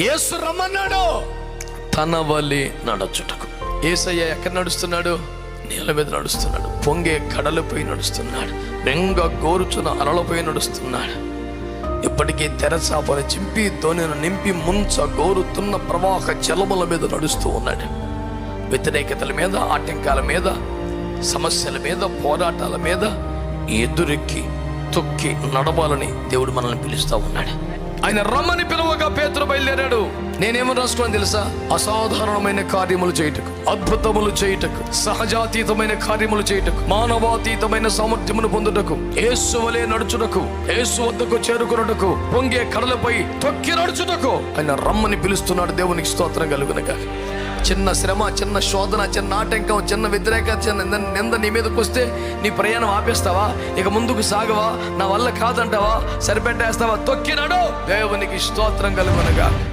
యేసు రమ్మన్నాడు. తన వలి నడచుటకు. ఏసయ్య ఎక్కడ నడుస్తున్నాడు? నీళ్ళ మీద నడుస్తున్నాడు. పొంగే కడలపై నడుస్తున్నాడు. బెంగ గోరుచున్న అలలపై నడుస్తున్నాడు. ఇప్పటికీ తెరచాపని చింపి దోనిను నింపి ముంచ గోరుతున్న ప్రవాహ జలముల మీద నడుస్తూ ఉన్నాడు. వ్యతిరేకతల మీద ఆటంకాల మీద సమస్యల మీద పోరాటాల మీద ఎదురెక్కి తొక్కి నడవాలని దేవుడు మనల్ని పిలుస్తూ ఉన్నాడు. ఆయన రమ్మని పిలువగా పేతురు బయలుదేరాడు. నేనేమో రాసుకున్నాను తెలుసా? అసాధారణమైన కార్యములు చేయుటకు అద్భుతములు చేయుటకు సహజాతీతమైన కార్యములు చేయుటకు మానవాతీతమైన సామర్థ్యమును పొందుటకు ఏసు వలె నడుచుటకు ఏసు వద్దకు చేరుకున్నటకు పొంగే కడలపై తొక్కి నడుచుటకు. ఆయన రమ్మని పిలుస్తున్నాడు దేవునికి స్తోత్రం కలుగునగా చిన్న శ్రమ చిన్న శోధన చిన్న ఆటంకం చిన్న వ్యతిరేక చిన్న నింద- నింద నీ మీదకి వస్తే నీ ప్రయాణం ఆపేస్తావా? ఇక ముందుకు సాగవా? నా వల్ల కాదంటావా? సరిపెట్టేస్తావా? తొక్కినాడు. దేవునికి స్తోత్రం కలుగునగా